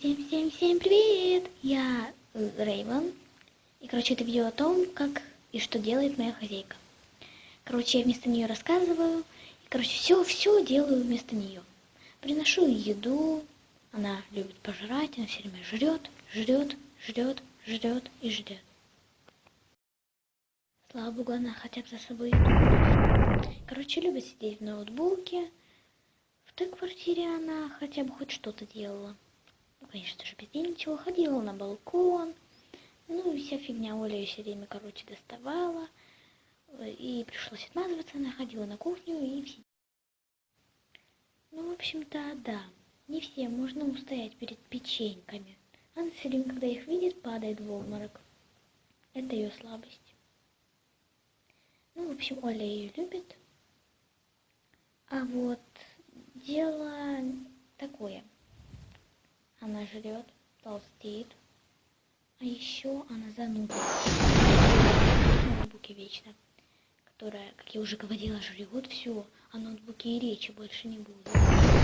Всем привет! Я Рейвен. И, короче, это видео о том, как и что делает моя хозяйка. Короче, я вместо нее рассказываю. И, короче, все, все делаю вместо нее. Приношу еду. Она любит пожрать, она все время жрет, жрет, жрет, жрет и жрет. Слава богу, она хотя бы за собой. Короче, любит сидеть в ноутбуке. В той квартире она хотя бы хоть что-то делала. Конечно же, без ничего. Ходила на балкон. Ну, и вся фигня. Оля ее все время, короче, доставала. И пришлось отмазываться. Она ходила на кухню и все. Ну, в общем-то, да. Не все можно устоять перед печеньками. Она все время, когда их видит, падает в обморок. Это ее слабость. Ну, в общем, Оля ее любит. А вот дело. Она жрет, толстеет. А еще она зануда. На ноутбуке вечно. Которая, как я уже говорила, жрет все, а ноутбуке и речи больше не будет.